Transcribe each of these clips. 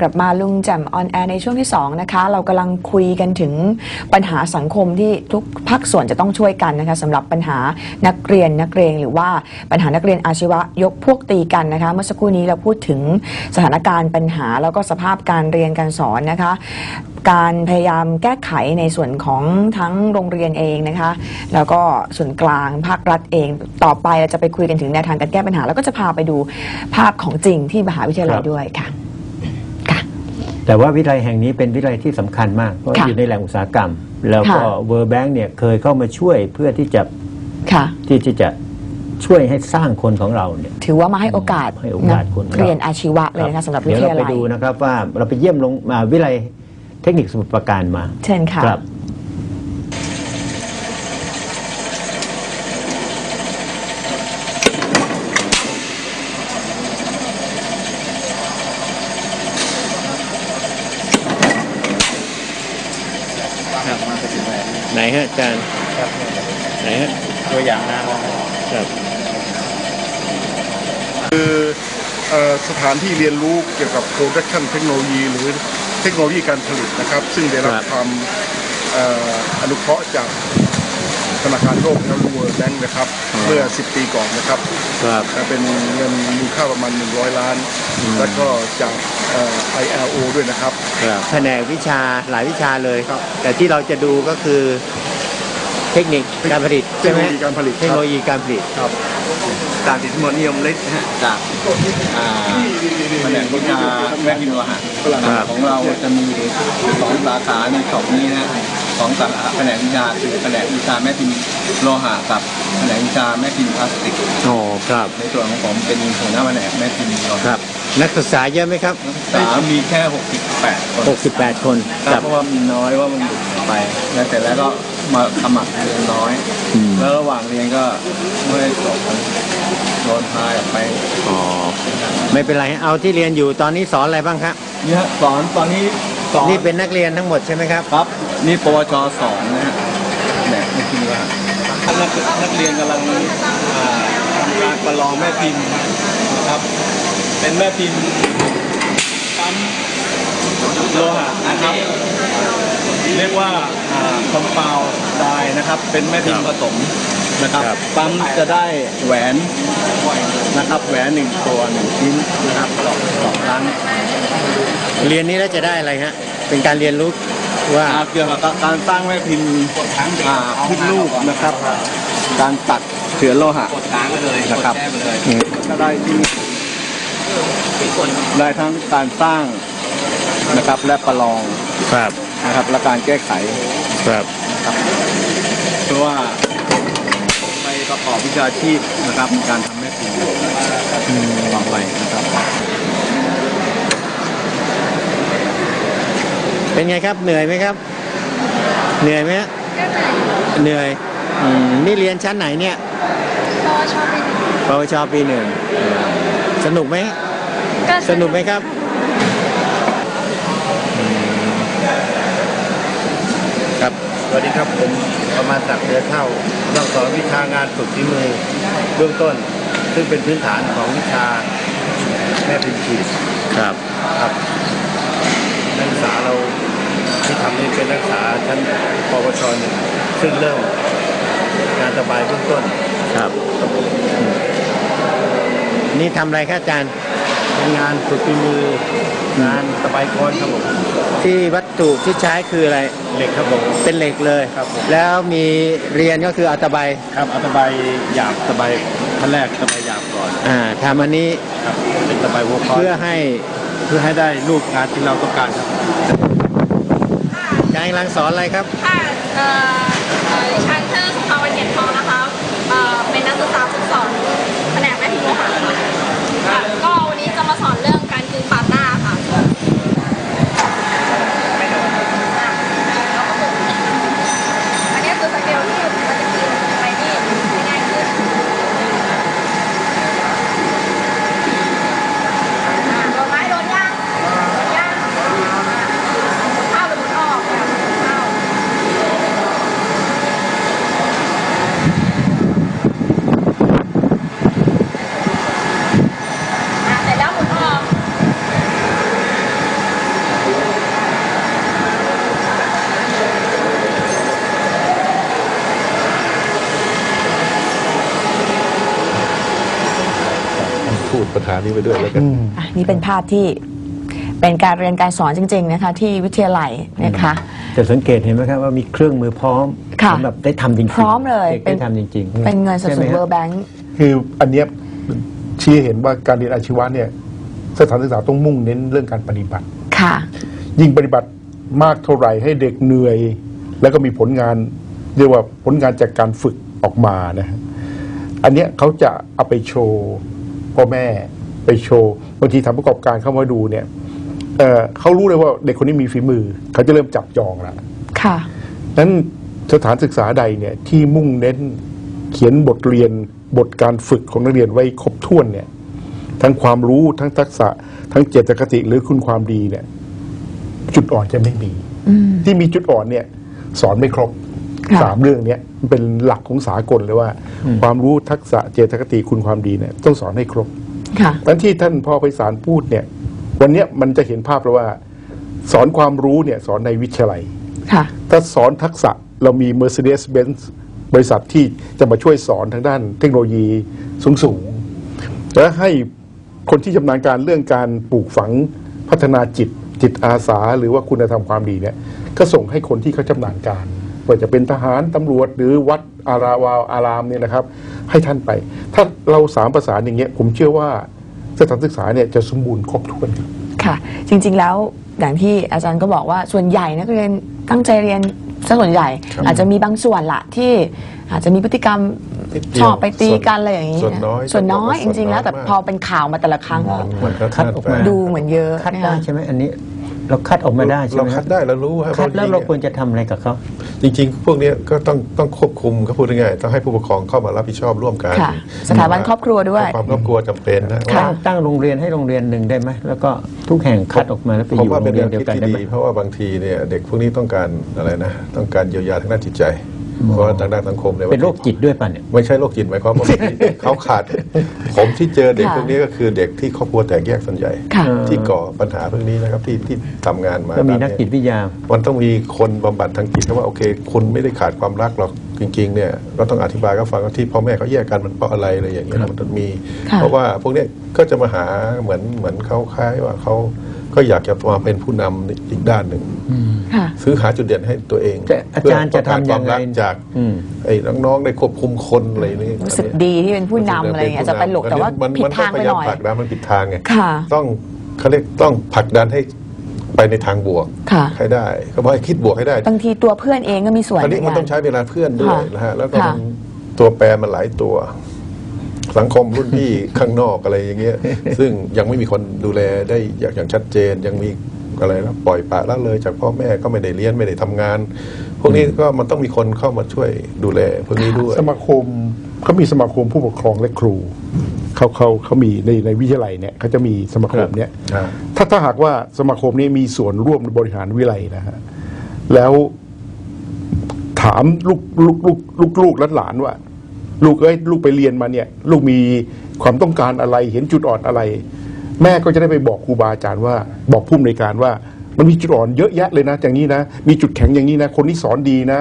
กลับมาลุงแจ่มออนแอร์ในช่วงที่ 2 นะคะ เรากำลังคุยกันถึงปัญหาสังคมที่ทุกภาคส่วนจะต้องช่วยกันนะคะสำหรับปัญหานักเรียนนักเรียนหรือว่าปัญหานักเรียนอาชีวะยกพวกตีกันนะคะ เมื่อสักครู่นี้เราพูดถึงสถานการณ์ปัญหาแล้วก็สภาพการเรียนการสอนนะคะ การพยายามแก้ไขในส่วนของทั้งโรงเรียนเองนะคะ แล้วก็ส่วนกลางภาครัฐเอง ต่อไปเราจะไปคุยกันถึงแนวทางการแก้ปัญหา แล้วก็จะพาไปดูภาพของจริงที่มหาวิทยาลัยครับด้วยค่ะค่ะ แต่ว่าวิทยาลัยแห่งนี้เป็นวิทยาลัยที่สำคัญมาก เพราะค่ะอยู่ในแหล่งอุตสาหกรรม แล้วก็ค่ะเวอร์แบงค์เนี่ยเคยเข้ามาช่วยเพื่อที่จะค่ะที่ที่จะช่วยให้สร้างคนของเราเนี่ยถือว่ามาให้โอกาสให้โอกาสนัคนเรียนอาชีวะเลยนะคะสำหรับวิเดี๋ยวทเรายาไปลัยดูนะครับว่าเราไปเยี่ยมลงมาวิทยาลัยเทคนิคสมุทรปราการมาเชิญค่ะ ไหนฮะอาจารย์ไหนฮะตัวอย่างงานครับคือเอ่อสถานที่เรียนรู้เกี่ยวกับ production เทคโนโลยีหรือเทคโนโลยีการผลิตนะครับ ซึ่งได้รับความเอ่ออนุเคราะห์จากธนาคารโลกและรูเวิร์แบงค์นะครับ เมื่อ 10 ปีก่อนนะครับครับแต่เป็นเงินมูลค่าประมาณ 100 ล้าน แล้วก็จากเอ่อ ILO ด้วยนะครับครับแผนกวิชาหลายวิชาเลยครับแต่ที่เราจะดูก็คือ เทคนิคการผลิตเทคโนโลยีการผลิตเทคโนโลยีการผลิตครับจากสิทธิมนนิยมฤทธิ์นะฮะจากอ่าแผนกวิชาแวดโลหะครับของเราจะมีสองสาขาในสองนี้นะสองสาขาแผนกวิชาคือแผนกวิชาแม่พิมพ์โลหะกับแผนกวิชาแม่พิมพ์พลาสติกโอ้ครับในส่วนของผมเป็นหัวหน้าแผนกแม่พิมพ์โลคหะรับ นักศึกษาเยอะไหมครับสามีแค่ 68 คน 68 คนคครัรับบเพราะว่ามีน้อยว่ามันหยุดไปแล้วเสร็จแล้วก็ มาสมัครเรียนน้อย อืมแล้วระหว่างเรียนก็ไม่ได้จบโดนพายออกไปอ๋อไม่เป็นไรฮะเอาที่เรียนอยู่ตอนนี้สอนอะไรบ้างครับเนี่ยสอนตอนนี้สอนนี่เป็นนักเรียนทั้งหมดใช่ไหมครับ ครับ นี่ปวชสองนะฮะเนี่ยไม่คิดว่านักนักเรียนกำลังอ่าทำการประลองแม่พิมพ์นะครับ เป็นแม่พิมพ์ปั๊มโลหะนะครับ เรียกว่า คอมเปาได้นะครับเป็นแม่พิมพ์ผสมนะครับครับ ปั๊มจะได้แหวนนะครับแหวนหนึ่งตัวหนึ่งชิ้นนะครับสองสองครั้งเรียนนี้แล้วจะได้อะไรฮะ เป็นการเรียนรู้ว่าอ่าเกี่ยวกับการสร้างแม่พิมพ์อ่าขึ้นรูปนะครับ การตัดเฉือนโลหะนะครับก็ได้ที่ได้ทั้งการสร้างนะครับและประลองครับ นะครับและการแก้ไขครับเพราะว่าไปประกอบวิชาชีพนะครับในการทำแม่พิมพ์ต่อไปนะครับ เป็นไงครับเหนื่อยไหมครับ เหนื่อยไหมฮะเหนื่อยอืมนี่เรียนชั้นไหนเนี่ยปวชปีหนึ่งสนุกไหมสนุกไหมครับ ครับ สวัสดีครับผมประมาณศักดิ์เดือเท่าต้องสอนวิชางานฝึกฝีมือเบื้องต้น ซึ่งเป็นพื้นฐานของวิชาแม่พิมพ์ขีดครับครับนักศึกษาเราที่ทำนี่เป็นนักศึกษาชั้นปวชหนึ่งซึ่งเริ่มงานสบายเบื้องต้นครับอืมนี่ทำอะไรครับอาจารย์ เป็นงานฝึกฝีมืองานสบายกรครับผมที่วัตถุที่ใช้คืออะไร เหล็กครับผม เป็นเหล็กเลย ครับผม แล้วมีเรียนก็คืออัตใบยครับเอาสบายหยาบสบายขั้นแรกสบายหยาบก่อนอ่าทำอันนี้ครับเป็นสบายหัวคอเพื่อให้เพื่อให้ได้รูปงานที่เราต้องการครับอาจารย์กำลังสอนอะไรครับ ค่ะเอ่อเอ่อดิฉันชื่อสุภาวรรณเกียรติทองนะคะเอ่อเป็นนักศึกษาฝึกสอนแผนกแม่พิมพ์โลหะค่ะค่ะก็วันนี้จะมาสอนเรื่องการกึงปาดหน้าค่ะอันนี้คือสเกลที่มันจะกึงไปนี่ให้ง่ายขึ้นอ่าโดนไหมโดนย่างโดนย่างอ่าเข้าหรือหมุนออกค่ะเข้า ปัญหา นี้ไปด้วยแล้วกัน อะนี่เป็นภาพที่เป็นการเรียนการสอนจริง ๆ นะคะ ที่วิทยาลัยนะคะ จะสังเกตเห็นไหมครับว่ามีเครื่องมือพร้อมค่ะสำหรับได้ทำจริงๆพร้อมเลยด็กได้ทำจริงๆเป็นเงินสดใช่สุไหดมเบอฮะร์แบงค์คืออันเนี้ยชี้ให้เห็นว่าการเรียนอาชีวะเนี่ยสถานศึกษาต้องมุ่งเน้นเรื่องการปฏิบัติ ค่ะ ยิ่งปฏิบัติมากเท่าไหร่ให้เด็กเหนื่อย แล้วก็มีผลงานเรียกว่าผลงานจากการฝึกออกมานะฮะอันเนี้ยเขาจะเอาไปโชว์พ่อแม่ ไปโชว์บางทีทำประกอบการเข้ามาดูเนี่ยเอ่อเขารู้เลยว่าเด็กคนนี้มีฝีมือ เขาจะเริ่มจับจองแล้วค่ะ นั้นสถานศึกษาใดเนี่ยที่มุ่งเน้นเขียนบทเรียนบทการฝึกของนักเรียนไว้ครบถ้วนเนี่ย ทั้งความรู้ทั้งทักษะ ทั้งเจตคติหรือคุณความดีเนี่ย จุดอ่อนจะไม่มี ที่มีจุดอ่อนเนี่ย สอนไม่ครบค่ะสามเรื่องเนี้ยมันเป็นหลักของสากลเลยว่า ความรู้ทักษะเจตคติคุณความดีเนี่ย ต้องสอนให้ครบ ค่ะนั้นที่ท่านพ่อไพศาลพูดเนี่ย วันเนี้ยมันจะเห็นภาพแล้วว่า สอนความรู้เนี่ยสอนในวิทยาลัย ค่ะ ถ้าสอนทักษะเรามี Mercedes-Benz บริษัทที่จะมาช่วยสอนทางด้านเทคโนโลยีสูงๆและให้คนที่ชำนาญการเรื่องการปลูกฝังพัฒนาจิตจิตอาสา หรือว่าคุณธรรมความดีเนี่ยก็ส่งให้คนที่เขาชำนาญการ ว่าจะเป็นทหารตำรวจหรือวัดอาราวาอารามเนี่ยนะครับ ให้ท่านไป ถ้าเราสามประสานอย่างเงี้ยผมเชื่อว่าสถานศึกษาเนี่ยจะสมบูรณ์ครบถ้วนค่ะ จริง ๆ แล้วอย่างที่อาจารย์ก็บอกว่าส่วนใหญ่นักเรียนตั้งใจเรียนซะส่วนใหญ่ อาจจะมีบางส่วนละที่อาจจะมีพฤติกรรมนิดเดียวชอบไปตีกันอะไรอย่างนี้ ส่วนน้อยส่วนน้อยส่จวนน้อยริงๆแล้วแต่มากพอเป็นข่าวมาแต่ละครั้งก็มันก็คัดออกมาดูเหมือนเยอะคัดนะได้คะใช่ไหมอันนี้ เราคัดออกมาได้ใช่เราไหมคัดได้เรารู้ครับคัดแล้วเราควรจจะทำอะไรกับเขาริงๆจริง ๆ พวกเนี้ยก็ต้องต้องควบคุมก็พูดง่ายๆต้องให้ผู้ปกครองเข้ามารับผิดชอบร่วมกันค่ะสถาบันครอบครัวด้วยความครอบครัวจำเป็นนะค่ะตั้งตั้งโรงเรียนให้โรงเรียนหนึ่งได้ไหมแล้วก็ทุกแห่งคัดออกมาแล้วไปอผมยู่ว่าโรเป็นงเรียเรื่อนงเดียวคิดกันที่ได้ไหมดีเพราะว่าบางทีเนี่ยเด็กพวกนี้ต้องการอะไรนะ ต้องการเยียวยาทางด้านจิตใจ เพราะว่าทางด้านสังคมเนี่ยเป็นโรคจิตด้วยป่ะเนี่ยไม่ใช่โรคจิตหมายความว่าเขาขาด ผมที่เจอเด็กค่ะพวกนี้ก็คือเด็กที่ครอบครัวแตกแยกส่วนใหญ่ค่ะที่ก่อปัญหาพวกนี้นะครับที่ที่ทำงานมาก็มีด้านักจิตวิทยา มันต้องมีคนบำบัดทางจิตเพราะว่าโอเค คุณไม่ได้ขาดความรักหรอกจริงๆเนี่ยก็ต้องอธิบายก็ฟังว่าที่พ่อแม่เขาแยกกันมันเพราะอะไรอะไรอย่างเงี้ยนะมันต้องมีค่ะเพราะว่าพวกเนี้ยก็จะมาหาเหมือนเหมือนเขาคล้ายว่าเขา ก็อยากจะมาเป็นผู้นำอีกด้านหนึ่งค่ะซื้อหาจุดเด่นให้ตัวเองแต่อาจารย์จะทำยังไงเพื่อต้องการความรักจากอืมไอ้น้องๆได้ควบคุมคนอะไรนี่รู้สึกดีที่เป็นผู้นำอะไรอย่างเงี้ยจะไปหลกแต่ว่ามันผิดมันทางไปพยหยามน่อยผลักดันมันผิดทางไงค่ะต้องเขาเรียกต้องผลักดันให้ไปในทางบวกค่ะให้ได้ก็บอกให้คิดบวกให้ได้บางทีตัวเพื่อนเองก็มีส่วนอันนี้มันใการต้องใช้เวลาเพื่อนด้วยค่ะนะฮะแล้วก็ค่ะมันตัวแปรมันหลายตัว สังคมรุ่นพี่ข้างนอกอะไรอย่างเงี้ย ซึ่งยังไม่มีคนดูแลได้อย่างอย่างชัดเจนยังมีอะไรนะปล่อยปละละเลยจากพ่อแม่ก็ไม่ได้เรียนไม่ได้ทำงาน พวกนี้ก็มันต้องมีคนเข้ามาช่วยดูแลพวกนี้ด้วย สมาคมเขามีสมาคมผู้ปกครองและครูเขาเขาเขามีในในวิทยาลัยเนี่ยเขาจะมีสมาคมเนี่ยครับ ถ้าถ้าหากว่าสมาคมนี้มีส่วนร่วมในบริหารวิไลนะฮะแล้วถามลูกลูกลูกลูกลูกและหลานว่า ลูกเอ้ยลูกไปเรียนมาเนี่ย ลูกมีความต้องการอะไร เห็นจุดอ่อนอะไร แม่ก็จะได้ไปบอกครูบาอาจารย์ว่า บอกผู้อำนวยการว่า มันมีจุดอ่อนเยอะแยะเลยนะอย่างนี้นะ มีจุดแข็งอย่างนี้นะ คนนี้สอนดีนะ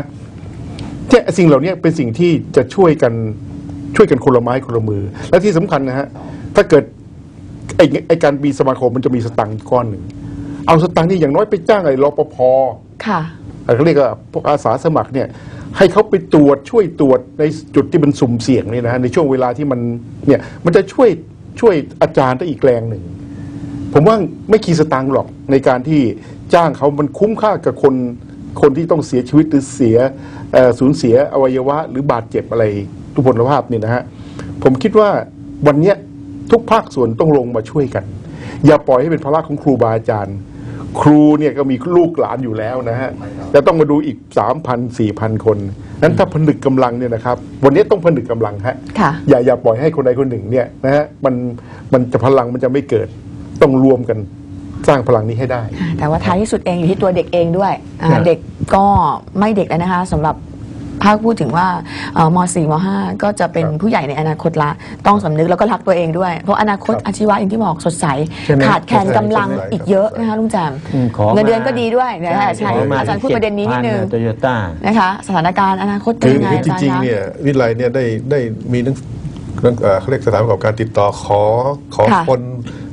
เนี่ยสิ่งเหล่านี้เป็นสิ่งที่จะช่วยกันช่วยกันคนละไม้คนละมือ และที่สำคัญนะฮะถ้าเกิดไอ้ไอการมีสมาคมมันจะมีสตังค์ก้อนหนึ่งเอาสตังค์นี่อย่างน้อยไปจ้างไอ้รปภค่ะ เขาเรียกว่าพวกอาสาสมัครเนี่ยให้เขาไปตรวจช่วยตรวจในจุดที่มันสุ่มเสี่ยงนี่นะฮะในช่วงเวลาที่มันเนี่ยมันจะช่วยช่วยอาจารย์ได้อีกแรงหนึ่ง ผมว่าไม่คีสตังค์หรอกในการที่จ้างเขามันคุ้มค่ากับคนคนที่ต้องเสียชีวิตหรือเสียสูญเสียอวัยวะ หรือบาดเจ็บอะไรทุพพลภาพนี่นะฮะผมคิดว่าวันเนี้ยทุกภาคส่วนต้องลงมาช่วยกัน อย่าปล่อยให้เป็นภาระของครูบาอาจารย์ ครูเนี่ยก็มีลูกหลานอยู่แล้วนะฮะจะต้องมาดูอีก 3,000 4,000 คนนั้นถ้าผนึกกำลังเนี่ยนะครับ วันนี้ต้องผนึกกำลังฮะค่ะอย่าอย่าปล่อยให้คนใดคนหนึ่งเนี่ยนะฮะมันมันจะพลังมันจะไม่เกิดต้องรวมกันสร้างพลังนี้ให้ได้ แต่ว่าท้ายที่สุดเองอยู่ที่ตัวเด็กเองด้วยอ่าครับเด็กก็ไม่เด็กแล้วนะคะสำหรับ ภาคพูดถึงว่าเอ่อม .4 ม .5 ก็จะเป็นครับผู้ใหญ่ในอนาคตละต้องสำนึกแล้วก็รักตัวเองด้วย เพราะอนาคตครับอาชีวะอย่างที่บอกสดใส ใช่ไหมขาดแคลนกำลังสดใสอีกเยอะนะคะลุงแจมอืมขอเงินเดือนมาก็ดีด้วยเดี๋ยวให้ใช่ขมาอาจารย์พูดประเด็นนี้นิดนึงโตโยต้า นะคะสถานการณ์อนาคตเป็นคือยังไงคืออาจจารย์ริงๆคะ เนี่ยวิทยาลัยเนี่ยได้ได้มีหนังเรื่องเอ่อเขาเรียกสถานประกอบการติดต่อขอขอค่ะคน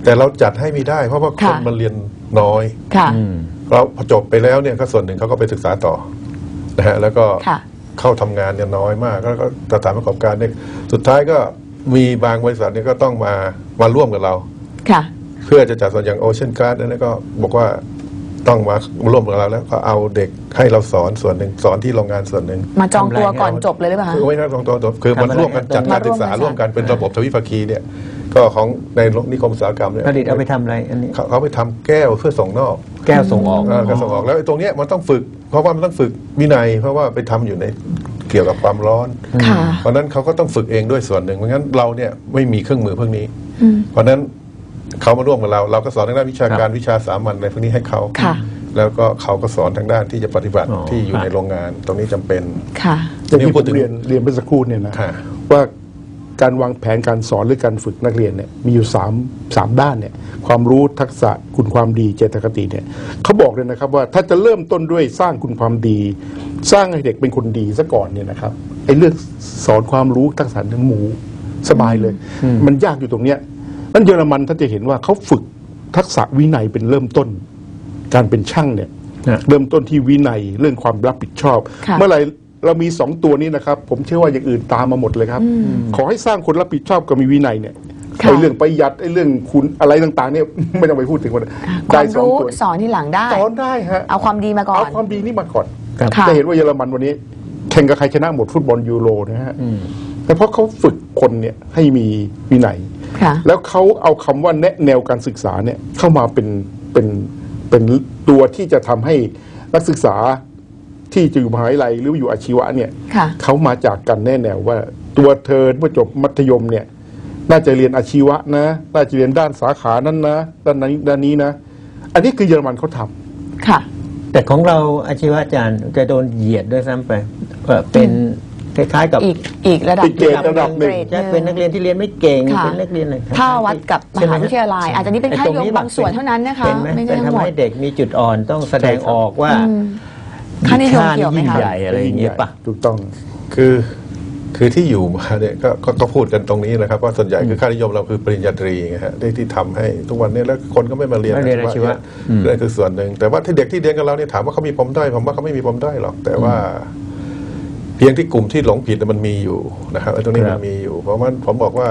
แต่เราจัดให้ไม่ได้ เพราะว่าคค่ะ นมันเรียนน้อย ค่ะ เราพอจบไปแล้วเนี่ยก็ส่วนหนึ่งเขาก็ไปศึกษาต่อนะฮะแล้วก็ค่ะ เข้าทำงานเนี่ยน้อยมากแล้วก็สถานประกอบการเนี่ยสุดท้ายก็มีบางบริษัทเนี่ยก็ต้องมามาร่วมกับเราค่ะ เพื่อจะจัดส่วนอย่างโอเชียนการ์ดนั่นก็บอกว่าต้องมาร่วมกับเราแล้วก็เอาเด็กให้เราสอนส่วนหนึ่งสอนที่โรงงานส่วนหนึ่งมาจองตัวก่อนจบเลยหรือเปล่าคะคือไม่ใช่ตรงตัวคือมันทำอะไรร่วมกันจัดมาการร่ศึวมกษากันร่วมกันเป็นระบบทวิภาคีเนี่ย ก็ของในนิคมอุตสาหกรรมเนี่ยผลิตเอาไปทำอะไรอันนี้ เขาเขาไปทำแก้วเพื่อส่งนอกแก้วส่งออกเออการส่งออกแล้วไอ้ตรงเนี้ยมันต้องฝึก เพราะว่ามันต้องฝึกวินัย เพราะว่าไปทำอยู่ในเกี่ยวกับความร้อน ค่ะ เพราะฉะนั้นเขาก็ต้องฝึกเองด้วยส่วนหนึ่งเพราะงั้นเราเนี่ยไม่มีเครื่องมือพวกนี้อืมเพราะฉะนั้นเขามาร่วมกับเรา เราก็สอนทางด้านวิชาการวิชาสามัญอะไรพวกนี้ให้เขาค่ะ แล้วก็เขาก็สอนทางด้านที่จะปฏิบัติอ๋อที่อยู่ครับ ในโรงงาน ตรงนี้จำเป็น ค่ะ อย่างที่นี่ผพูดมถึงเรียนเรียนเมื่อสักครู่เนี่ยนะค่ะว่า การวางแผนการสอนหรือการฝึกนักเรียนเนี่ยมีอยู่สามสามด้านเนี่ยความรู้ทักษะคุณความดีเจตคติเนี่ยเขาบอกเลยนะครับว่าถ้าจะเริ่มต้นด้วยสร้างคุณความดี สร้างให้เด็กเป็นคนดีซะก่อนเนี่ยนะครับไอ้เรื่องสอนความรู้ทักษะทั้งหมูสบายเลย มันยากอยู่ตรงเนี้ยนั่นเยอรมันท่านจะเห็นว่าเขาฝึกทักษะวินัยเป็นเริ่มต้น การเป็นช่างเนี่ยนะเริ่มต้นที่วินัยเรื่องความรับผิดชอบค่ะเมื่อไหร่ เรามีสองตัวนี้นะครับ ผมเชื่อว่าอย่างอื่นตามมาหมดเลยครับ ขอให้สร้างคนรับผิดชอบกับมีวินัยเนี่ยค่ะไอ้เรื่องประหยัดไอ้เรื่องคุณอะไรต่างๆเนี่ยไม่ต้องไปพูดถึงหมดคได้วามสองรู้ตัวสอนที่หลังได้สอนได้ฮะเอาความดีมาก่อเอานความดีนี่มาก่อนครับค่ะจะเห็นว่าเยอรมันวันนี้ แข่งกับใครชนะหมดฟุตบอลยูโรนะฮะแต่เพราะเขาฝึกคนเนี่ยให้มีวินัยค่ะแล้วเขาเอาคำว่าแนะแนวการศึกษาเนี่ยเข้ามาเป็นเป็นเป็นตัวที่จะทำให้นักศึกษา ที่จะอยู่มหาวิทยาลัยหรืออยู่อาชีวะเนี่ยค่ะ เขามาจากกันแน่แนวว่า ตัวเธอเมื่อจบมัธยมเนี่ย น่าจะเรียนอาชีวะนะ น่าจะเรียนด้านสาขานั้นนะด้านนี้ด้านนี้นะ อันนี้คือเยอรมันเขาทำค่ะ แต่ของเราอาชีวะอาจารย์จะโดนเหยียดด้วยซ้ำไปเอ่อเป็นคล้ายๆกับอีกอีกระดับอีกเกรดระดับหนึ่งเกรดจะเป็นนักเรียนที่เรียนไม่เก่งค่ะ เป็นนักเรียนอะไรถ้าวัดกับมใช่ไหหาวิทยาลัย อาจจะนี่เป็นไแค่ตรยกบางส่วนเท่านั้นนะคะเป็นไหมไม่ใช่เป็นทั้งหมทำดให้เด็กมีจุดอ่อนต้องแสดงออกว่า อืม ค่านิยมเกี่ยวไหมยิ่งคะใหญ่อะไรอย่างเงี้ยป่ะ ถูกต้อง คือคือที่อยู่มาเนี่ยก็ก็ก็พูดกันตรงนี้นะครับว่าส่วนใหญ่คือค่านิยมเราคือปริญญาตรีไงฮะที่ที่ทำให้ทุกวันนี้แล้วคนก็ไม่มาเรียนไม่เรียนอาชีวะอืมนั่นคือส่วนหนึ่งแต่ว่าที่เด็กที่เรียนกับเราเนี่ยถามว่าเขามีปมด้อยผมว่าเขาไม่มีปมด้อยหรอก แต่ว่า เพียงที่กลุ่มที่หลงผิดมันมีอยู่นะครับไอ้ตรงนี้มันมีอยู่ เพราะว่าผมบอกว่า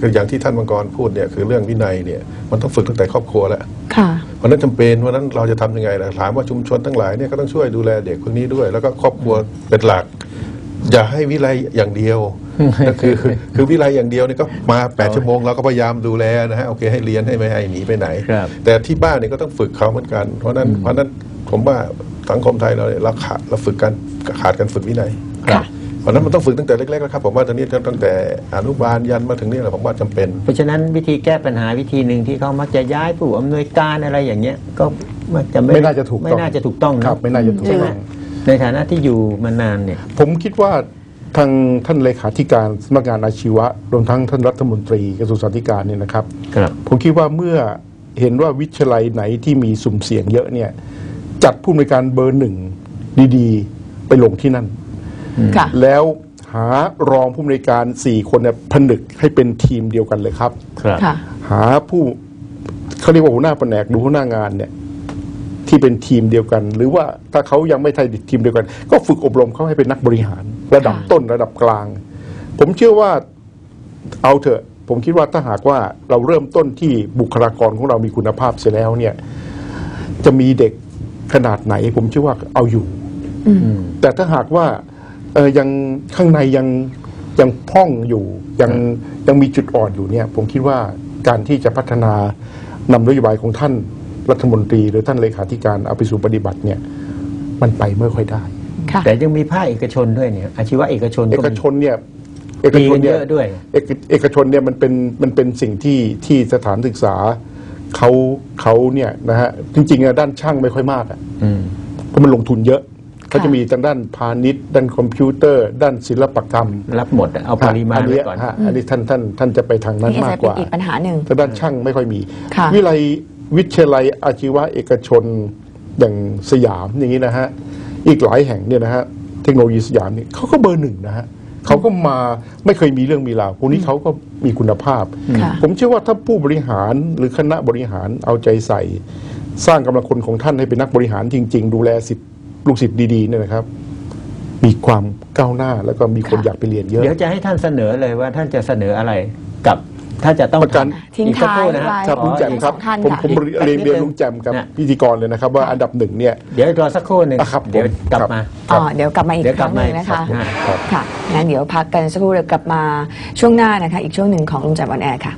คืออย่างที่ท่านมังกรพูดเนี่ยคือเรื่องวินัยเนี่ยมันต้องฝึกตั้งแต่ครอบครัวแล้วค่ะเพราะฉะนั้นจำเป็นเพราะฉะนั้นเราจะทำยังไงล่ะถามว่าชุมชนทั้งหลายเนี่ยก็ต้องช่วยดูแลเด็กพวกนี้ด้วย แล้วก็ครอบครัวเป็นหลัก อย่าให้วิไลอย่างเดียวก็คือคือคือวิไลอย่างเดียวเนี่ยก็มาแปดชั่วโมงเราก็พยายามดูแลนะฮะโอเคให้เรียนให้ไม่ให้หนีไปไหนครับแต่ที่บ้านเนี่ยก็ต้องฝึกเขาเหมือนกัน เพราะฉะนั้นเพราะฉะนั้นผมว่าสังคมไทยเราเนี่ยเราขาดเราฝึกกันขาดการฝึกวินัยค่ะเพ ราะฉะนั้นมันต้องฝึกตั้งแต่เล็กๆแล้วครับผมว่าตอนนี้ตั้งแต่อนุบาลยันมาถึงนี่แหละผมว่าจำเป็น เพราะฉะนั้นวิธีแก้ปัญหาวิธีหนึ่งที่เขามักจะย้ายผู้อำนวยการอะไรอย่างเงี้ยก็มักจะไม่ไม่น่าจะถูกต้องไม่น่าจะถูกต้องนะครับไม่น่าจะถูกใช่ไหมต้องในฐานะที่อยู่มานานเนี่ยผมคิดว่าทางท่านเลขาธิการสำนักงานอาชีวะรวมทั้งท่านรัฐมนตรีกระทรวงสาธารณสุขเนี่ยนะครับครับ ผมคิดว่าเมื่อเห็นว่าวิทยาลัยไหนที่มีสุ่มเสี่ยงเยอะเนี่ยจัดผู้อำนวยการเบอร์หนึ่งดี ๆ ไปลงที่นั่น ค่ะ แล้วหารองผู้อำนวยการสี่คนเนี่ยผนึกให้เป็นทีมเดียวกันเลยครับ ครับ ค่ะ หาผู้เขาเรียกว่าหัวหน้าแผนกหรือหัวหน้างานเนี่ย ที่เป็นทีมเดียวกัน หรือว่าถ้าเขายังไม่ใช่ทีมเดียวกัน ก็ฝึกอบรมเขาให้เป็นนักบริหาร ระดับค่ะ ต้นระดับกลาง ผมเชื่อว่าเอาเถอะ ผมคิดว่าถ้าหากว่าเราเริ่มต้นที่บุคลากรของเรามีคุณภาพเสียแล้วเนี่ย จะมีเด็กขนาดไหน ผมเชื่อว่าเอาอยู่ แต่ถ้าหากว่า เออยังข้างในยังยังพร่องอยู่ยังยังมีจุดอ่อนอยู่เนี่ยผมคิดว่าการที่จะพัฒนานำนโยบายของท่านรัฐมนตรี หรือท่านเลขาธิการเอาไปสู่ปฏิบัติเนี่ยมันไปไม่ค่อยได้ ค่ะ แต่ยังมีภาคเอกชนด้วยเนี่ยอาชีวะเอกชนเอก็กมี ชนเนี่ยเอกชนเนี่ยเยอะด้วย เอกเอกชนเนี่ยมันเป็นมันเป็นสิ่งที่ที่สถานศึกษาเขาเขาเนี่ยนะฮะจริงๆอะด้านช่างไม่ค่อยมากอะอืม เพราะมันลงทุนเยอะ เขาจะมีทางด้านพาณิชย์ ด้านคอมพิวเตอร์ ด้านศิลปกรรมรับหมดอะเอาปริมาณอันไว้เนี้ยก่อนฮะอันนี้ท่านท่านท่านจะไปทางนั้นนี่มาจะกเป็กนว่าอีกปัญหาหนึ่งทางด้านช่างไม่ค่อยมีค่ะวิไลวิทยาลัยอาชีวะเอกชนอย่างสยามอย่างนี้นะฮะอีกหลายแห่งเนี่ยนะฮะเทคโนโลยีสยามนี่เขาก็เบอร์หนึ่งนะฮะเขาก็มาไม่เคยมีเรื่องมีราวพวกนี้เขาก็มีคุณภาพค่ะผมเชื่อว่าถ้าผู้บริหารหรือคณะบริหารเอาใจใส่ สร้างกำลังคนของท่านให้เป็นนักบริหารจริง ๆ ดูแลสิทธิ์ ลูกศิษย์ดีๆเนี่ยนะครับ มีความก้าวหน้าแล้วก็มีคนค่ะอยากไปเรียนเยอะ เดี๋ยวจะให้ท่านเสนอเลยว่าท่านจะเสนออะไรกับถ้าจะต้องประกันทำทิ้งอีกสักท้ายครู่นะฮะ ไว้ครับขอลุงแจ่มครับสองท่านผมค่ะ ผมเรียนเรียนลุงแจ่มกับนะ พิธีกรเลยนะครับ ว่าอันดับหนึ่งเนี่ย เดี๋ยวรอสักครู่หนึ่งอะครับเดี๋ยวผมกลับครับ มา อ๋อเดี๋ยวกลับมาอีกเดี๋ยวคกลัรั้บงหมานึ่งนะคะครับ ค่ะงั้นเดี๋ยวพักกันสักครู่เดี๋ยวกลับมาช่วงหน้านะคะ อีกช่วงหนึ่งของลุงแจ่มออนแอร์ค่ะ